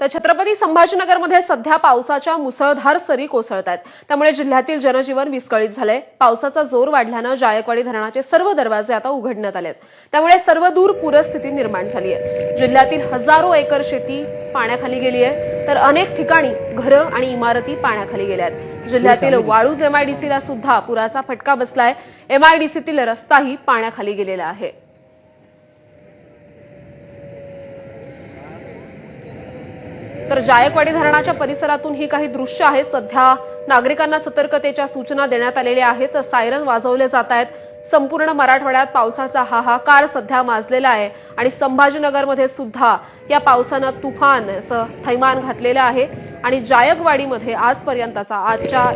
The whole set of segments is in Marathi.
तर छत्रपती संभाजीनगरमध्ये सध्या पावसाच्या मुसळधार सरी कोसळत आहेत. त्यामुळे जिल्ह्यातील जनजीवन विस्कळीत झालंय. पावसाचा जोर वाढल्यानं जायकवाडी धरणाचे सर्व दरवाजे आता उघडण्यात आलेत. त्यामुळे सर्वदूर पूरस्थिती निर्माण झाली आहे जिल्ह्यातील हजारो एकर शेती पाण्याखाली गेली आहे तर अनेक ठिकाणी घरं आणि इमारती पाण्याखाली गेल्या आहेत. जिल्ह्यातील वाळूज एमआयडीसीला सुद्धा पुराचा फटका बसलाय. एमआयडीसीतील रस्ताही पाण्याखाली गेलेला आहे. तर जायकवाडी धरणाच्या परिसरातून ही काही दृश्य आहेत. सध्या नागरिकांना सतर्कतेच्या सूचना देण्यात आलेल्या आहेत. सायरन वाजवले जात आहेत. संपूर्ण मराठवाड्यात पावसाचा हाहाकार सध्या माजलेला आहे. आणि संभाजीनगरमध्ये सुद्धा या पावसानं तुफान असं थैमान घातलेलं आहे. आणि जायकवाडीमध्ये आजपर्यंतचा आजच्या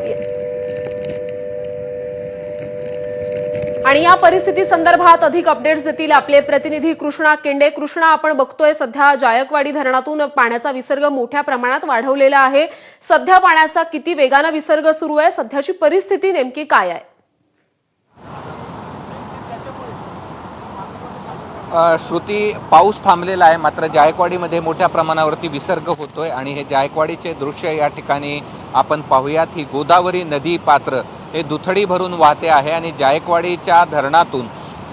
आणि या परिस्थिती संदर्भात अधिक अपडेट्स देतील आपले प्रतिनिधी कृष्णा केंडे. कृष्णा आपण बघतोय सध्या जायकवाडी धरणातून पाण्याचा विसर्ग मोठ्या प्रमाणात वाढवलेला आहे. सध्या पाण्याचा किती वेगानं विसर्ग सुरू आहे? सध्याची परिस्थिती नेमकी काय आहे? श्रुती पाऊस थांबलेला आहे मात्र जायकवाडीमध्ये मोठ्या प्रमाणावरती विसर्ग होतोय आणि हे जायकवाडीचे दृश्य या ठिकाणी आपण पाहूयात. ही गोदावरी नदी पात्र हे दुथडी भरून वाहते आहे आणि जायकवाडीच्या धरणातून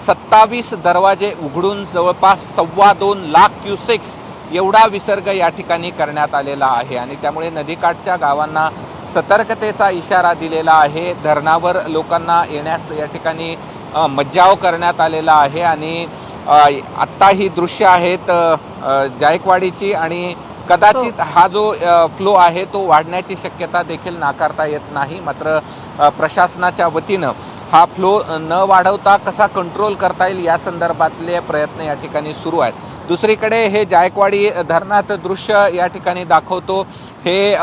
सत्तावीस दरवाजे उघडून जवळपास सव्वा दोन लाख क्युसेक्स एवढा विसर्ग या ठिकाणी करण्यात आलेला आहे. आणि त्यामुळे नदीकाठच्या गावांना सतर्कतेचा इशारा दिलेला आहे. धरणावर लोकांना येण्यास या ठिकाणी मज्जाव करण्यात आलेला आहे. आणि आत्ता ही दृश्य आहेत जायकवाडीची आणि कदाचित हा. जो फ्लो आहे तो वाढण्याची शक्यता देखील नाकारता येत नाही. मात्र प्रशासनाच्या वतीनं हा फ्लो न वाढवता कसा कंट्रोल करता येईल या संदर्भातले प्रयत्न या ठिकाणी सुरू आहेत. दुसरीकडे हे जायकवाडी धरणाचं दृश्य या ठिकाणी दाखवतो. हे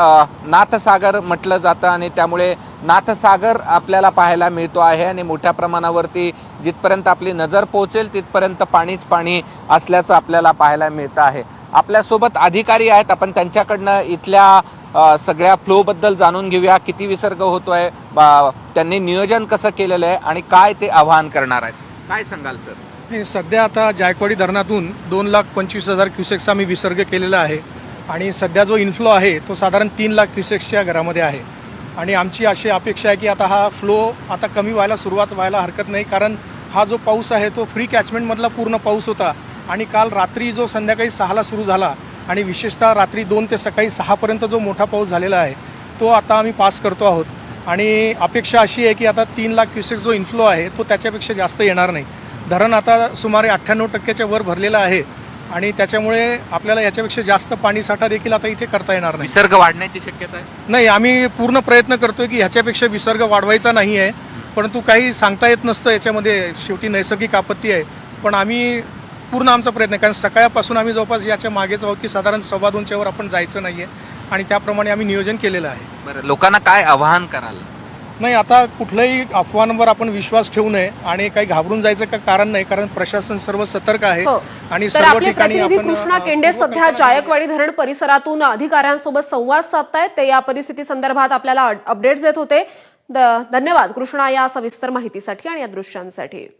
नाथसागर म्हटलं जातं आणि त्यामुळे नाथसागर आपल्याला पाहायला मिळतो आहे आणि मोठ्या प्रमाणावरती जिथपर्यंत आपली नजर पोहोचेल तिथपर्यंत पाणीच पाणी असल्याचं आपल्याला पाहायला मिळतं आहे. आपल्यासोबत अधिकारी आहेत. आपण त्यांच्याकडनं इथल्या सगळ्या फ्लोबद्दल जाणून घेऊया. किती विसर्ग होतोय? बा- त्यांनी नियोजन कसं केलेलं आहे आणि काय ते आवाहन करणार आहेत? काय सांगाल सर? सध्या आता जायकवाडी धरणातून दोन लाख पंचवीस हजार क्युसेक्सचा आम्ही विसर्ग केलेला आहे. आणि सध्या जो इन्फ्लो आहे तो साधारण तीन लाख क्युसेक्सच्या घरामध्ये आहे. आणि आमची अशी अपेक्षा आहे की आता हा फ्लो आता कमी व्हायला सुरुवात व्हायला हरकत नाही. कारण हा जो पाऊस आहे तो फ्री कॅचमेंटमधला पूर्ण पाऊस होता. आणि काल रात्री जो संध्याकाळी सहाला सुरू झाला आणि विशेषतः रात्री दोन ते सकाळी सहापर्यंत जो मोठा पाऊस झालेला आहे तो आता आम्ही पास करतो आहोत. आणि अपेक्षा अशी आहे की आता तीन लाख क्युसेक्स जो इन्फ्लो आहे तो त्याच्यापेक्षा जास्त येणार नाही. धरण आता सुमारे अठ्ठ्याण्णव टक्क्याच्या वर भरलेलं आहे आणि त्याच्यामुळे आपल्याला याच्यापेक्षा जास्त पाणी साठा देखील आता इथे करता येणार नाही. विसर्ग वाढण्याची शक्यता आहे? नाही आम्ही पूर्ण प्रयत्न करतोय की ह्याच्यापेक्षा विसर्ग वाढवायचा नाही आहे परंतु काही सांगता येत नसतं याच्यामध्ये शेवटी नैसर्गिक आपत्ती आहे. पण आम्ही पूर्ण आमचा प्रयत्न आहे. कारण सकाळपासून आम्ही जवळपास याच्या मागेच आहोत की साधारण सव्वा दोनच्या वर आपण जायचं नाहीये. आणि त्याप्रमाणे आम्ही नियोजन केलेलं आहे. बरं लोकांना काय आवाहन कराल? नाही आता कुठल्याही अफवांवर आपण विश्वास ठेवू नये आणि काही घाबरून जायचं का कारण नाही कारण प्रशासन सर्व सतर्क आहे हो. आणि तर सर्व आपले ठिकाणी प्रतिनिधी आपण कृष्णा केंडे सध्या जायकवाडी धरण परिसरातून अधिकाऱ्यांसोबत संवाद साधतायत. ते या परिस्थिती संदर्भात आपल्याला अपडेट्स देत होते. द- धन्यवाद कृष्णा या सविस्तर माहितीसाठी आणि या दृश्यांसाठी.